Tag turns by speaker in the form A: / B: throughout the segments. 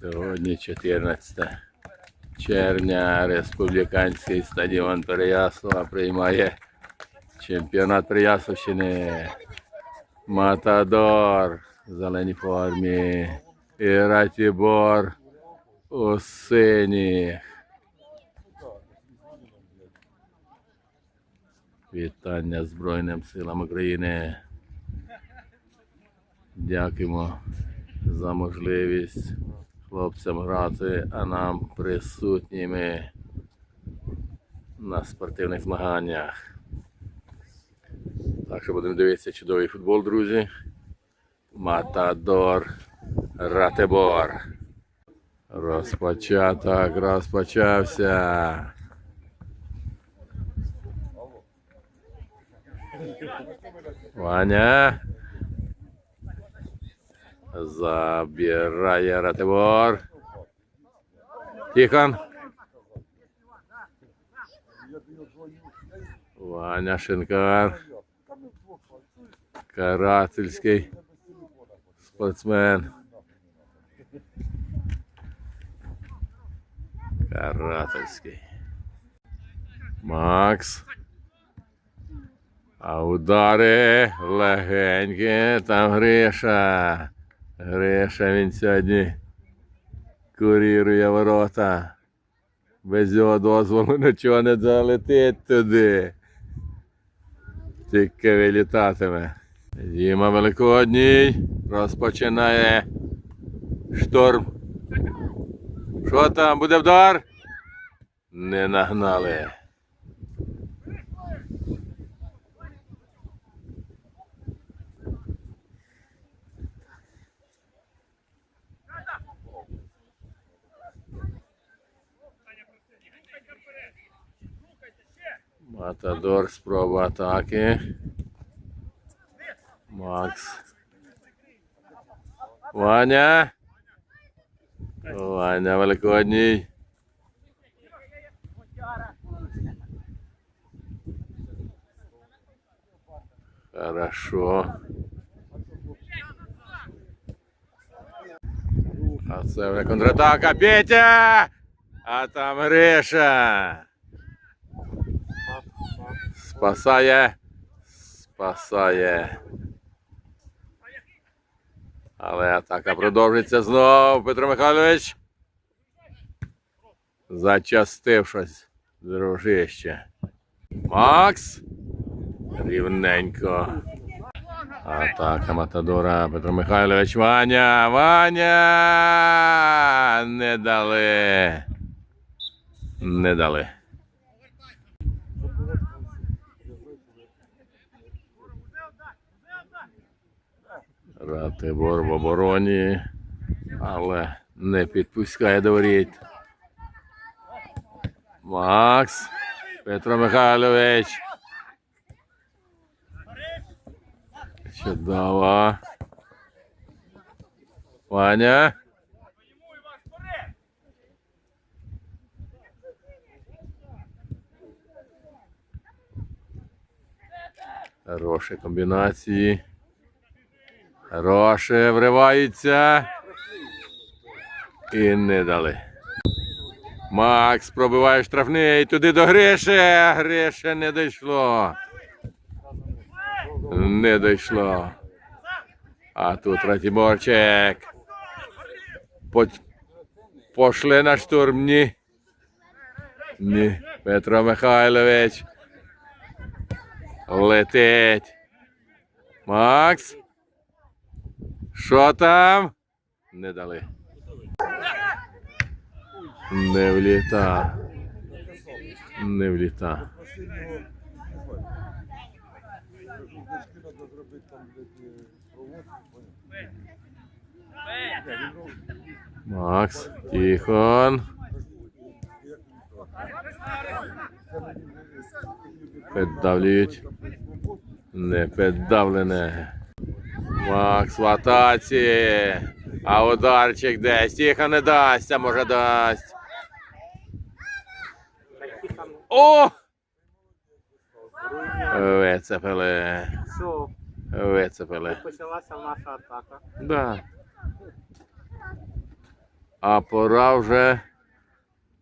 A: Сьогодні 14 червня республіканський стадіон Переяслава приймає чемпіонат Переяславщини. Матадор в зеленій формі. І Ратібор у синіх. Вітання Збройним силам України. Дякуємо за можливість хлопцям грати, а нам присутніми на спортивних змаганнях. Так що будемо дивитися чудовий футбол, друзі. Матадор Ратебор. Розпочаток, розпочався. Ваня. Забирає Ратибор. Тихон. Ваня Шинкар. Карательський спортсмен. Карательський. Макс. А удари легенькі, там Гриша. Гриша він сьогодні курірує ворота. Без його дозволу нічого не залетить туди. Тільки вилітатиме. Діма Великодній розпочинає шторм. Що там, буде вдар? Не нагнали. Матадор спроба атаки. Макс. Ваня. Ваня Великодній. Хорошо. А це вже контратака. Петя! А там Гриша. Спасає. Спасає. Але атака продовжиться знову. Петро Михайлович. Зачастив щось, дружище. Макс. Рівненько. Атака Матадора. Петро Михайлович. Ваня. Ваня. Не дали. Не дали. Ратибор в обороні, але не підпускає до воріт. Макс. Петро Михайлович. Чудово. Ваня. Хороші комбінації. Хороше вривається. І не дали. Макс пробиває штрафний. Туди до Гриші. Гриша не дійшло. Не дійшло. А тут Ратіборчик. По... Пошли на штурм. Ні. Ні. Петро Михайлович. Летить. Макс. Що там? Не дали. Не вліта. Не вліта. Макс, Тихон. Піддавлюють. Не піддавлене. Макс в атаці. А ударчик десь. Тихо не дасть, а може дасть. О! Вицепили. Вицепили.
B: почалася наша атака.
A: Да. А пора вже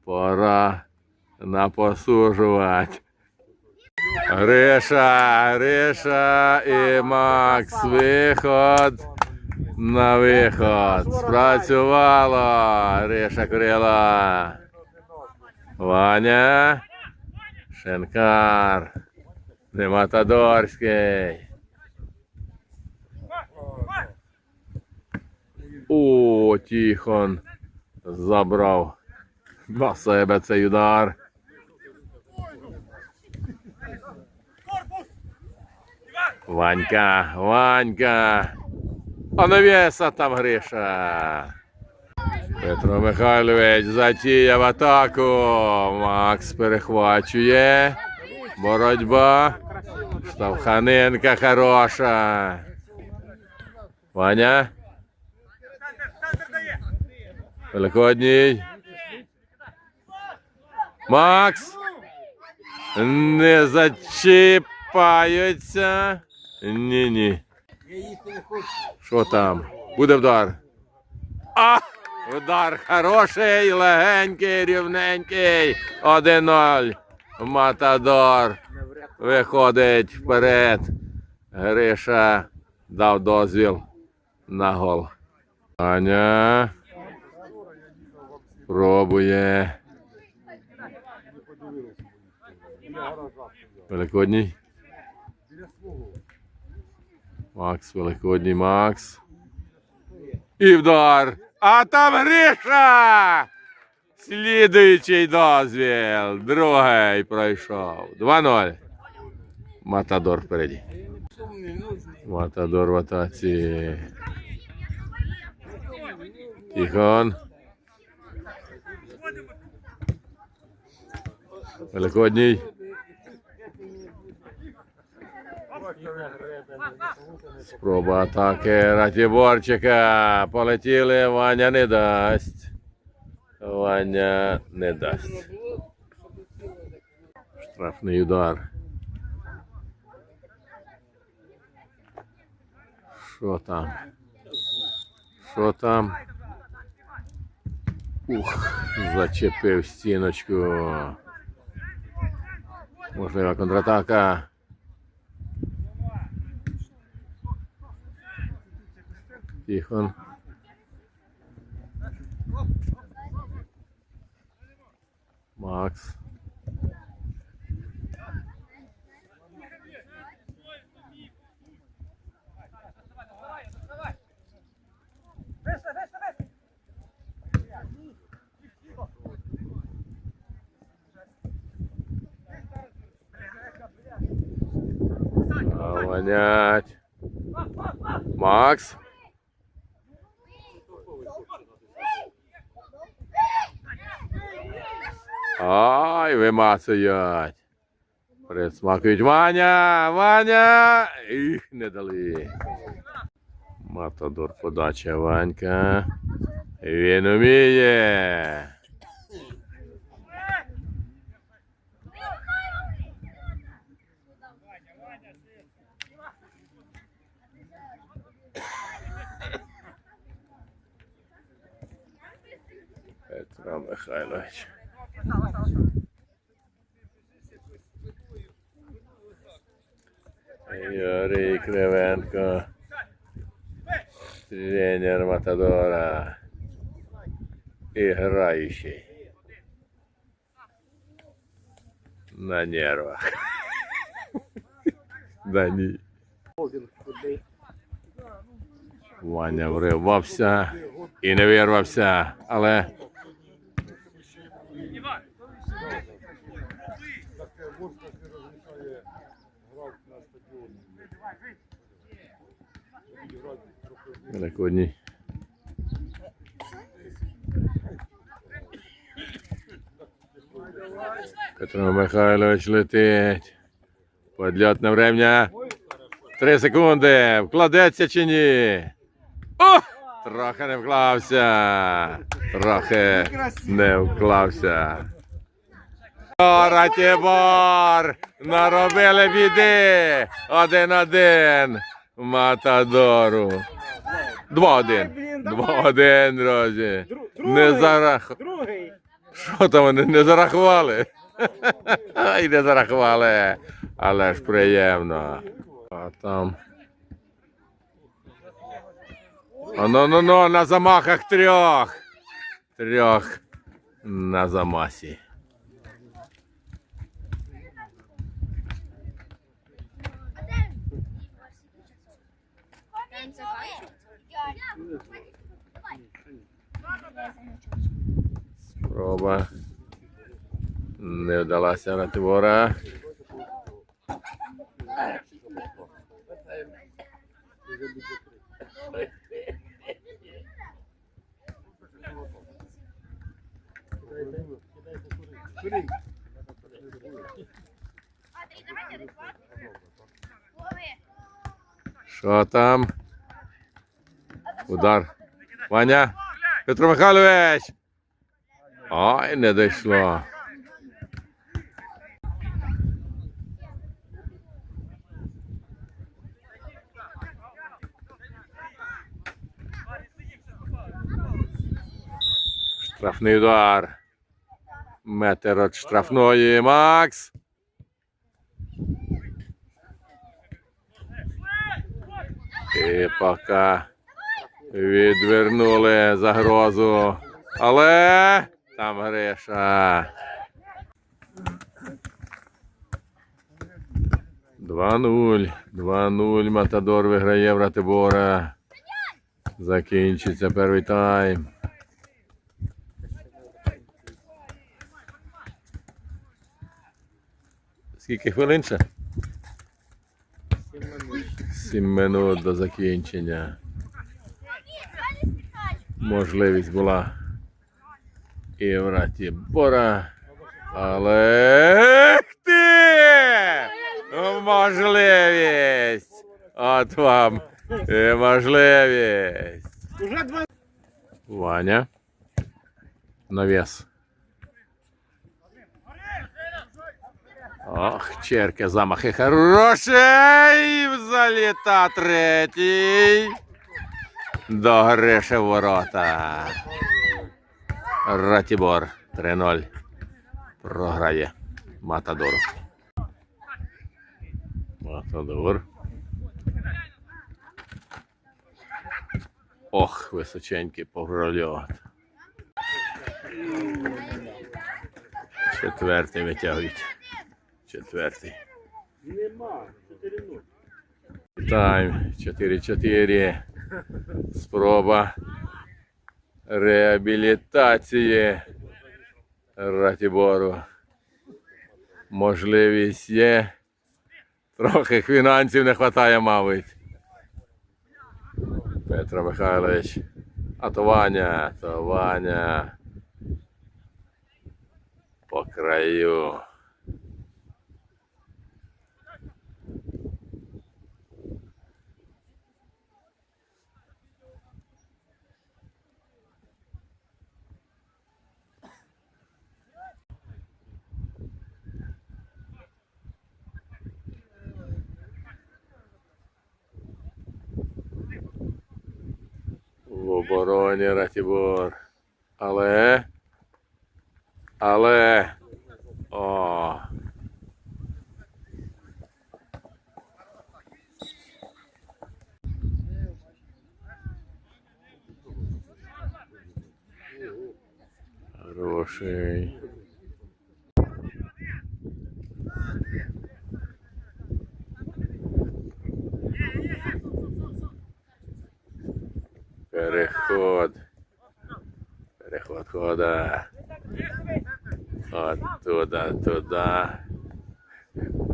A: пора напосужувати. Гриша, Гриша і Макс. Виход на виход. Спрацювало. Гриша Курила. Ваня. Шенкар. Нематодорський. О, Тихон забрав на себе цей удар. Ванька, Ванька. А навіса там Гриша. Петро Михайлович затіяв атаку. Макс перехвачує. Боротьба. Штовханенка хороша. Ваня. Великодній. Макс. Не зачіпаються. Ні-ні. Що там? Буде вдар. А! Удар хороший, легенький, рівненький. 1-0. Матадор виходить вперед. Гриша дав дозвіл на гол. Аня пробує. Великодній. Макс, Великодній Макс. І вдар. А там Гриша! Слідуючий дозвіл. Другий пройшов. 2-0. Матадор впереді. Матадор в атаці. Тихон. Великодній. Спроба атаки Ратіборчика. Полетіли, Ваня не дасть. Ваня не дасть. Штрафний удар. Що там? Що там? Ух, зачепив стіночку. Можлива контратака. Тихон. Макс. Вонять. Макс. Ай, вимацують. Присмакують. Ваня! Ваня! Їх не дали. Матадор подача Ванька. Він уміє. Петро Михайлович. Юрій Кривенко. Тренер Матадора. І граючий. На нервах. Да ні. Ваня вривався і не вирвався, але Великодній. Петро Михайлович летить. Подльотне время. Три секунди. Вкладеться чи ні? О! Трохи не вклався. Трохи не вклався. Ратібор! Наробили біди! Один-один. Матадору. Два-один. Два-один, друзі. Не зарах... Що там вони не зарахували? Ай, не зарахували. Але ж приємно. А там. А ну ну ну на замахах трьох. Трьох на замасі. Спроба. Не вдалася на твора. Що там? Удар. Ваня. Петро Михайлович. Ой, не дійшло. Штрафний удар. Метр від штрафної. Макс. І поки відвернули загрозу. Але там Гриша. 2-0. 2-0. Матадор виграє в Ратибора. Закінчиться перший тайм. Скільки хвилин ще? Сім минут до закінчення. Можливість була і в Ратібора. Але ти! Можливість! От вам і можливість. Ваня. Навес. Ох, черки замахи хороший. Заліта третій. До Гриши ворота. Ратібор 3-0. Програє Матадору. Матадор. Ох, височенький погрольот. Четвертий витягують. Четвертий.
B: Нема. 4-0.
A: Тайм 4-4. Спроба реабілітації Ратібору. Можливість є. Трохи фінансів не вистачає, мабуть. Петро Михайлович. А то Ваня, то Ваня. По краю. В обороні Ратібор. Але. Але. О. Хороший. Переход хода. От туда, туда.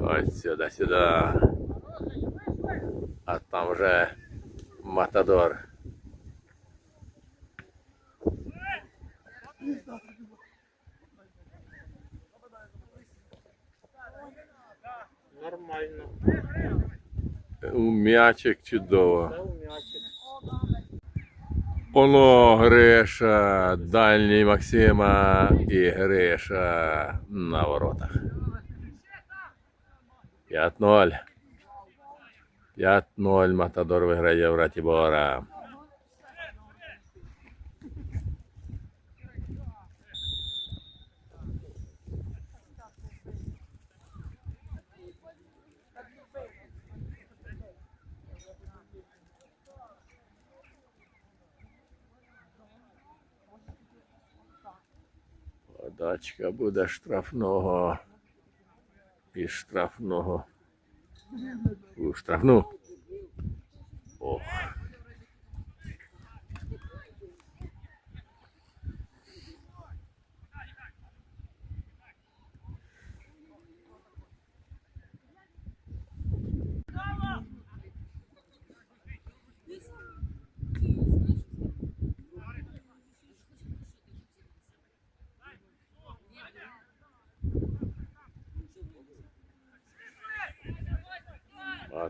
A: От сюда, сюда. А там вже Матадор.
B: Нормально.
A: М'ячик чудово. Оно Гриша, дальній Максима і Гриша на воротах. 5-0. 5-0 Матадор виграє в Ратібора. Подачка буде штрафного. І штрафного. У штрафну.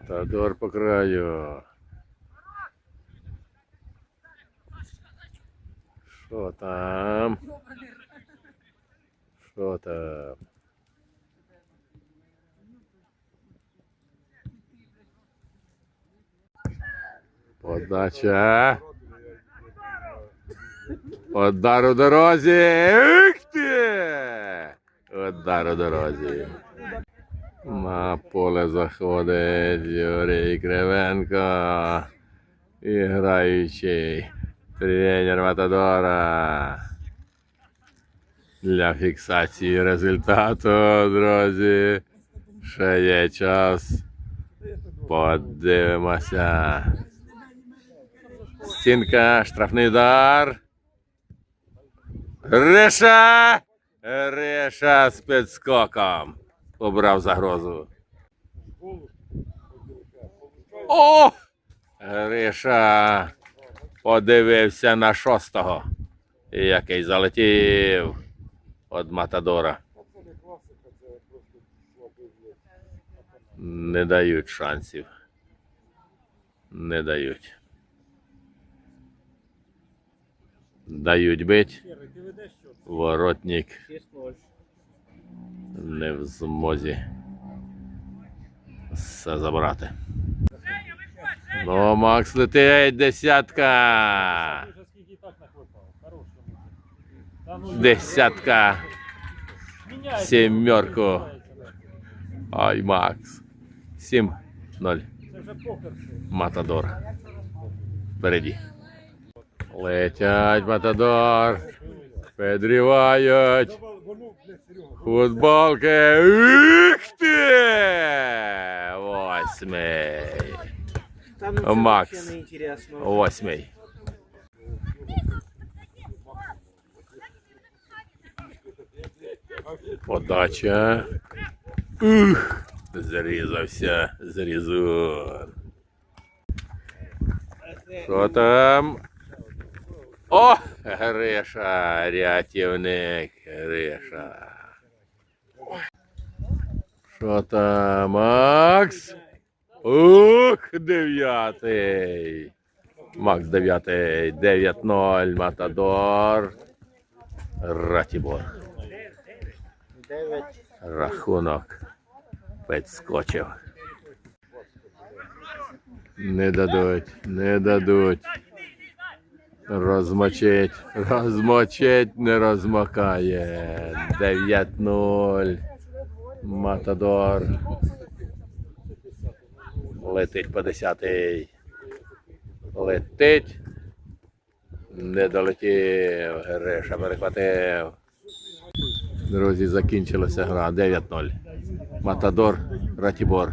A: Матадор по краю. Що там? Що там? Подача. Удар у дорозі. Ух ти! Удар у дорозі. На поле заходить Юрій Кривенко, і граючий тренер Матадора. Для фіксації результату, друзі. Ще є час. Подивимося. Стінка, штрафний удар. Реша! Реша з підскоком. Обрав загрозу. О! Гриша подивився на шостого, який залетів від Матадора. Не дають шансів. Не дають. Дають бить. Воротник не в змозі все забрати. Ну, Макс летить десятка. Десятка. Сімерку. Ай, Макс. 7-0. Матадор. Впереді. Летять Матадор. Підрівають. Футболки. Ух ти! Восьмий.
C: Там ну,
A: Макс.
C: це вообще неінтересно.
A: Восьмий. Подача. Ух! Зарізався. Зарізун. Що там? О! Гриша, рятівник, Гриша. Що там, Макс? Ух, дев'ятий. Макс дев'ятий. 9-0. Матадор. Ратібор. Рахунок підскочив. Не дадуть, не дадуть. Розмочить, розмочить, не розмокає. 9-0. Матадор. Летить по десятий. Летить. Не долетів. Гриша перехватив. Друзі, закінчилася гра 9-0. Матадор, Ратібор.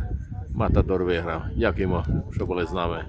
A: Матадор виграв. Дякуємо, що були з нами.